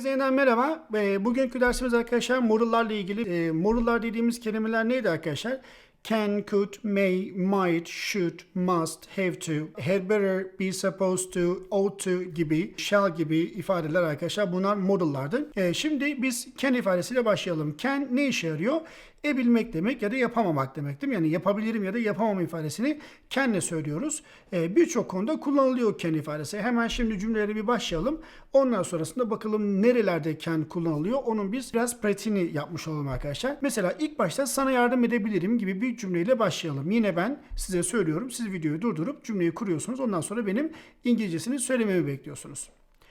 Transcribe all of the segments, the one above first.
Herkese yeniden merhaba. Ee, Bugünkü dersimiz arkadaşlar morallarla ilgili. Ee, Morallar dediğimiz kelimeler neydi arkadaşlar? Can, could, may, might, should, must, have to, had better, be supposed to, ought to gibi, shall gibi ifadeler arkadaşlar. Bunlar morallardı. Ee, şimdi biz can ifadesiyle başlayalım. Can ne işe yarıyor? E bilmek demek ya da yapamamak demek değil mi? Yani yapabilirim ya da yapamam ifadesini can'le söylüyoruz. Ee, Birçok konuda kullanılıyor can ifadesi. Hemen şimdi cümlelere bir başlayalım. Ondan sonrasında bakalım nerelerde can kullanılıyor. Onun biz biraz pratiğini yapmış olalım arkadaşlar. Mesela ilk başta sana yardım edebilirim gibi bir cümleyle başlayalım. Yine ben size söylüyorum. Siz videoyu durdurup cümleyi kuruyorsunuz. Ondan sonra benim İngilizcesini söylememi bekliyorsunuz.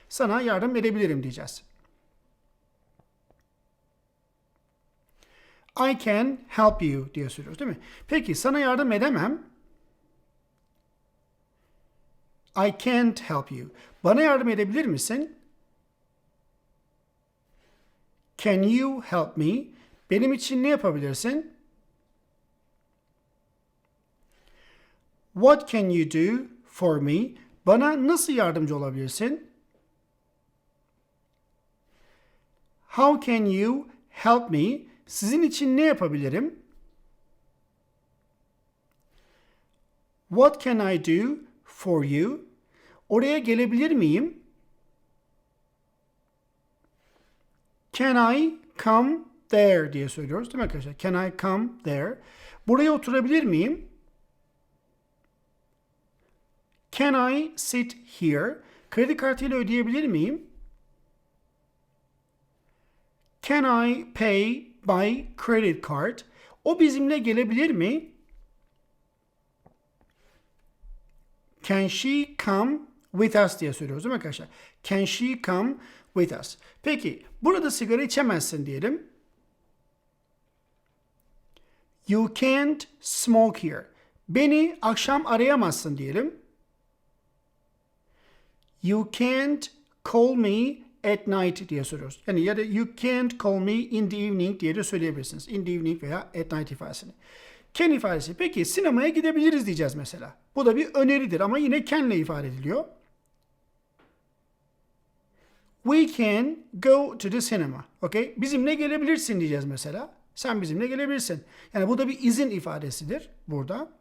Sana yardım edebilirim diyeceğiz. I can help you diye söylüyoruz değil mi? Peki sana yardım edemem. I can't help you. Bana yardım edebilir misin? Can you help me? Benim için ne yapabilirsin? What can you do for me? Bana nasıl yardımcı olabilirsin? How can you help me? Sizin için ne yapabilirim? What can I do for you? Oraya gelebilir miyim? Can I come there diye söylüyoruz değil mi arkadaşlar? Can I come there? Buraya oturabilir miyim? Can I sit here? Kredi kartıyla ödeyebilir miyim? Can I pay by credit card? O bizimle gelebilir mi? Can she come with us diye söylüyoruz değil mi arkadaşlar? Can she come with us? Peki burada sigara içemezsin diyelim. You can't smoke here. Beni akşam arayamazsın diyelim. You can't call me at night diye soruyoruz. Yani ya da you can't call me in the evening diye de söyleyebilirsiniz. In the evening veya at night ifadesini. Can ifadesi. Peki sinemaya gidebiliriz diyeceğiz mesela. Bu da bir öneridir ama yine can'le ifade ediliyor. We can go to the cinema. Okay? Bizimle gelebilirsin diyeceğiz mesela. Sen bizimle gelebilirsin. Yani bu da bir izin ifadesidir burada.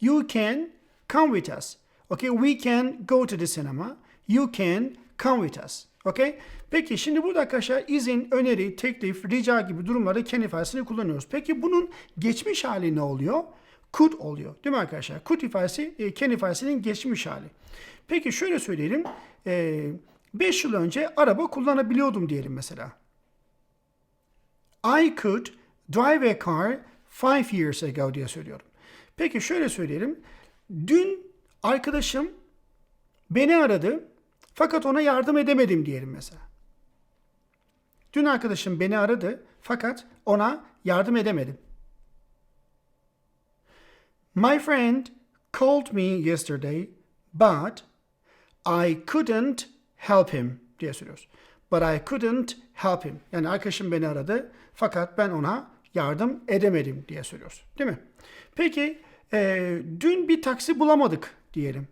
You can come with us. Okay, we can go to the cinema. You can come with us. Okay? Peki şimdi burada arkadaşlar izin, öneri, teklif, rica gibi durumlarda can ifadesini kullanıyoruz. Peki bunun geçmiş hali ne oluyor? Could oluyor. Değil mi arkadaşlar? Could ifadesi e, can ifadesinin geçmiş hali. Peki şöyle söyleyelim. 5 yıl önce araba kullanabiliyordum diyelim mesela. I could drive a car five years ago diye söylüyorum. Peki şöyle söyleyelim. Dün arkadaşım beni aradı fakat ona yardım edemedim diyelim mesela. Dün arkadaşım beni aradı fakat ona yardım edemedim. My friend called me yesterday but I couldn't help him diye söylüyoruz. But I couldn't help him. Yani arkadaşım beni aradı fakat ben ona yardım edemedim diye söylüyoruz. Değil mi? Peki e, dün bir taksi bulamadık diyelim.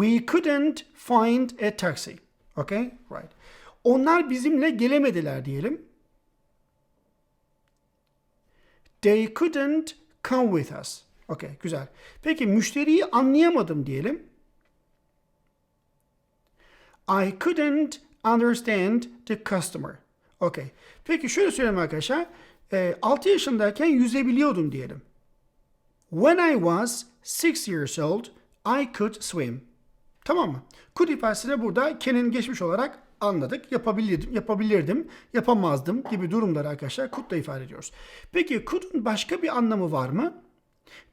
We couldn't find a taxi. Okay? Right. Onlar bizimle gelemediler diyelim. They couldn't come with us. Okay, güzel. Peki müşteriyi anlayamadım diyelim. I couldn't understand the customer. Okay. Peki şöyle söyleyeyim arkadaşlar. E, 6 yaşındayken yüzebiliyordum diyelim. When I was 6 years old, I could swim. Tamam mı? Could ifadesini burada can'in geçmiş olarak anladık. Yapabilirdim, yapabilirdim, yapamazdım gibi durumları arkadaşlar could'la ifade ediyoruz. Peki could'un başka bir anlamı var mı?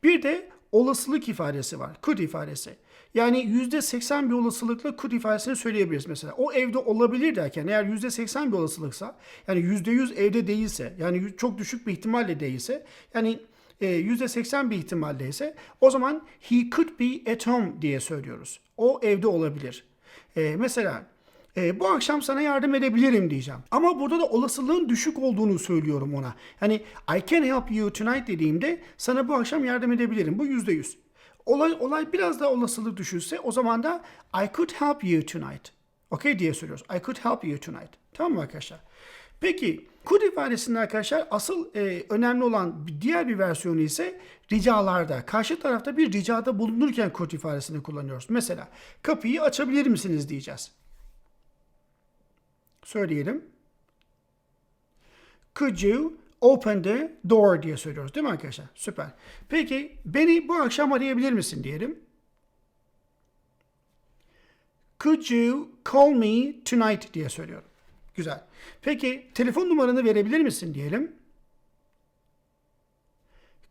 Bir de olasılık ifadesi var. Could ifadesi. Yani %80 bir olasılıkla could ifadesini söyleyebiliriz mesela. O evde olabilir derken eğer %80 bir olasılıksa yani %100 evde değilse yani çok düşük bir ihtimalle değilse yani %80 bir ihtimaldeyse o zaman he could be at home diye söylüyoruz. O evde olabilir. Ee, mesela e, bu akşam sana yardım edebilirim diyeceğim. Ama burada da olasılığın düşük olduğunu söylüyorum ona. Hani I can help you tonight dediğimde sana bu akşam yardım edebilirim. Bu %100. olay, olay biraz daha olasılık düşürse o zaman da I could help you tonight. Okay diye söylüyoruz. I could help you tonight. Tamam mı arkadaşlar? Peki could ifadesinde arkadaşlar asıl e, önemli olan diğer bir versiyonu ise ricalarda. Karşı tarafta bir ricada bulunurken could ifadesini kullanıyoruz. Mesela kapıyı açabilir misiniz diyeceğiz. Söyleyelim. Could you open the door diye söylüyoruz değil mi arkadaşlar? Süper. Peki beni bu akşam arayabilir misin diyelim. Could you call me tonight diye söylüyorum. Güzel. Peki telefon numaranı verebilir misin diyelim.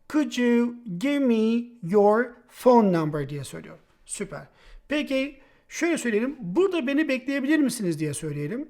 Could you give me your phone number diye söylüyorum. Süper. Peki şöyle söyleyelim. Burada beni bekleyebilir misiniz diye söyleyelim.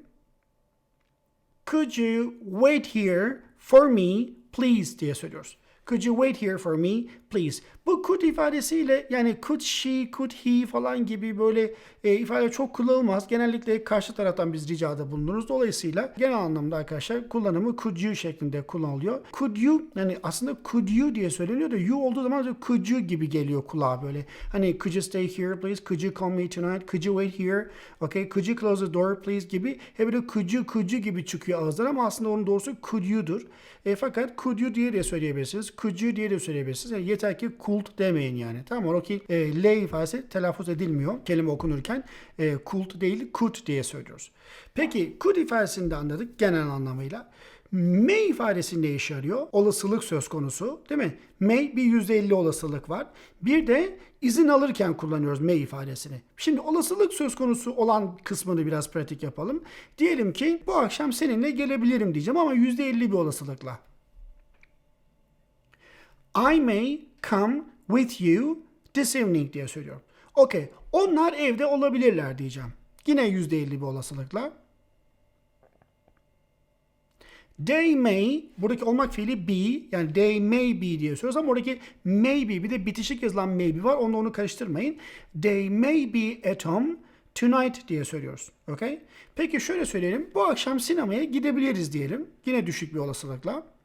Could you wait here for me please diye söylüyoruz. Could you wait here for me please? Bu could ifadesiyle yani could she, could he falan gibi böyle e, ifade çok kullanılmaz. Genellikle karşı taraftan biz ricada bulunuruz. Dolayısıyla genel anlamda arkadaşlar kullanımı could you şeklinde kullanılıyor. Could you yani aslında could you diye söyleniyor da you olduğu zaman could you gibi geliyor kulağa böyle. Hani could you stay here please? Could you call me tonight? Could you wait here? Okay. Could you close the door please gibi. Hep böyle could you, could you gibi çıkıyor ağızdan ama aslında onun doğrusu could you'dur. E, fakat could you diye de söyleyebilirsiniz. You diye de söyleyebilirsiniz. Yani yeter ki could demeyin yani. Tamam? O ki e, L ifadesi telaffuz edilmiyor kelime okunurken. E, could değil could diye söylüyoruz. Peki could ifadesini de anladık genel anlamıyla. May ifadesi ne işe yarıyor? Olasılık söz konusu değil mi? May bir %50 olasılık var. Bir de izin alırken kullanıyoruz may ifadesini. Şimdi olasılık söz konusu olan kısmını biraz pratik yapalım. Diyelim ki bu akşam seninle gelebilirim diyeceğim ama %50 bir olasılıkla. I may come with you this evening diye söylüyorum. Okey. Onlar evde olabilirler diyeceğim. Yine %50 bir olasılıkla. They may, buradaki olmak fiili be, yani they may be diye söylüyoruz ama oradaki maybe bir de bitişik yazılan maybe var. Onu onu karıştırmayın. They may be at home tonight diye söylüyoruz. Okay? Peki şöyle söyleyelim. Bu akşam sinemaya gidebiliriz diyelim. Yine düşük bir olasılıkla.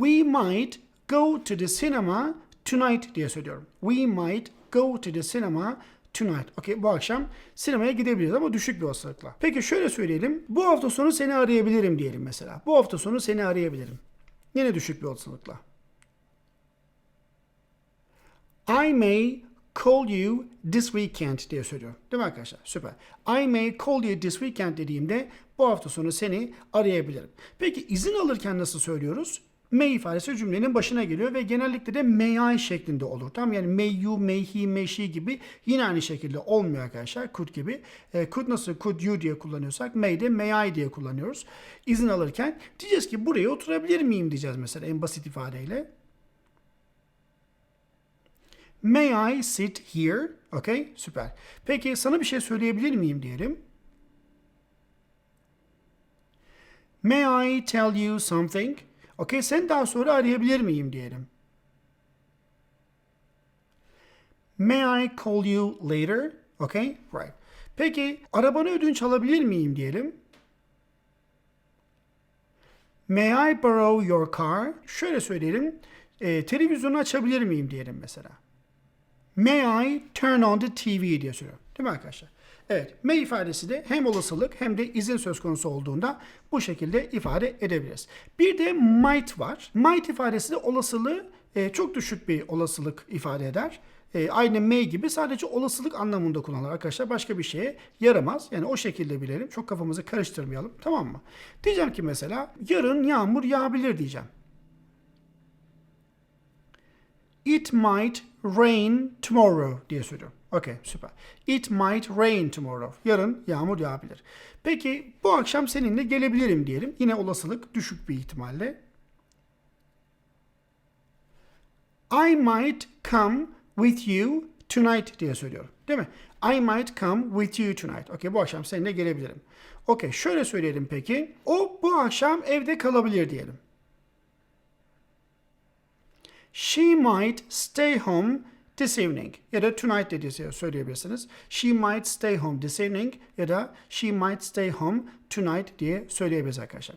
We might go to the cinema tonight diye söylüyorum. We might go to the cinema tonight. Okay, bu akşam sinemaya gidebiliriz ama düşük bir olasılıkla. Peki şöyle söyleyelim. Bu hafta sonu seni arayabilirim diyelim mesela. Bu hafta sonu seni arayabilirim. Yine düşük bir olasılıkla. I may call you this weekend diye söylüyorum. Değil mi arkadaşlar? Süper. I may call you this weekend dediğimde bu hafta sonu seni arayabilirim. Peki izin alırken nasıl söylüyoruz? May ifadesi cümlenin başına geliyor ve genellikle de may I şeklinde olur. Tamam yani may you, may he, may she gibi yine aynı şekilde olmuyor arkadaşlar. Could gibi. E, could nasıl could you diye kullanıyorsak may de may I diye kullanıyoruz. İzin alırken diyeceğiz ki buraya oturabilir miyim diyeceğiz mesela en basit ifadeyle. May I sit here? Okay, süper. Peki sana bir şey söyleyebilir miyim diyelim. May I tell you something? Okay, sen daha sonra arayabilir miyim diyelim. May I call you later? Okay, right. Peki arabanı ödünç alabilir miyim diyelim. May I borrow your car? Şöyle söyleyelim. E, televizyonu açabilir miyim diyelim mesela. May I turn on the TV diye söylüyorum. Değil mi arkadaşlar? Evet, may ifadesi de hem olasılık hem de izin söz konusu olduğunda bu şekilde ifade edebiliriz. Bir de might var. Might ifadesi de olasılığı e, çok düşük bir olasılık ifade eder. E, aynı may gibi sadece olasılık anlamında kullanılır arkadaşlar. Başka bir şeye yaramaz. Yani o şekilde bilelim. Çok kafamızı karıştırmayalım. Tamam mı? Diyeceğim ki mesela yarın yağmur yağabilir diyeceğim. It might rain tomorrow diye söylüyorum. Okey süper. It might rain tomorrow. Yarın yağmur yağabilir. Peki bu akşam seninle gelebilirim diyelim. Yine olasılık düşük bir ihtimalle. I might come with you tonight diye söylüyorum. Değil mi? I might come with you tonight. Okey bu akşam seninle gelebilirim. Okey şöyle söyleyelim peki. O bu akşam evde kalabilir diyelim. She might stay home this evening ya da tonight de diye söyleyebilirsiniz. She might stay home this evening ya da she might stay home tonight diye söyleyebiliriz arkadaşlar.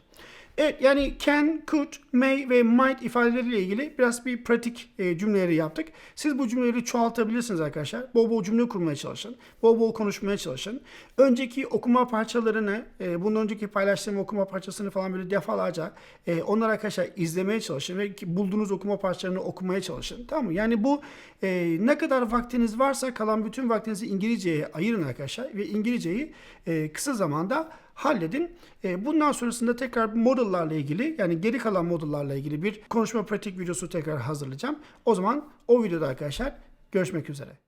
Evet yani can, could, may ve might ifadeleriyle ilgili biraz bir pratik e, cümleleri yaptık. Siz bu cümleleri çoğaltabilirsiniz arkadaşlar. Bol bol cümle kurmaya çalışın. Bol bol konuşmaya çalışın. Önceki okuma parçalarını, e, bundan önceki paylaştığım okuma parçasını falan böyle defalarca e, onları arkadaşlar izlemeye çalışın ve bulduğunuz okuma parçalarını okumaya çalışın. Tamam mı? Yani bu e, ne kadar vaktiniz varsa kalan bütün vaktinizi İngilizceye ayırın arkadaşlar ve İngilizceyi e, kısa zamanda halledin. E, bundan sonrasında tekrar modellarla ilgili yani geri kalan modellarla ilgili bir konuşma pratik videosu tekrar hazırlayacağım. O zaman o videoda arkadaşlar görüşmek üzere.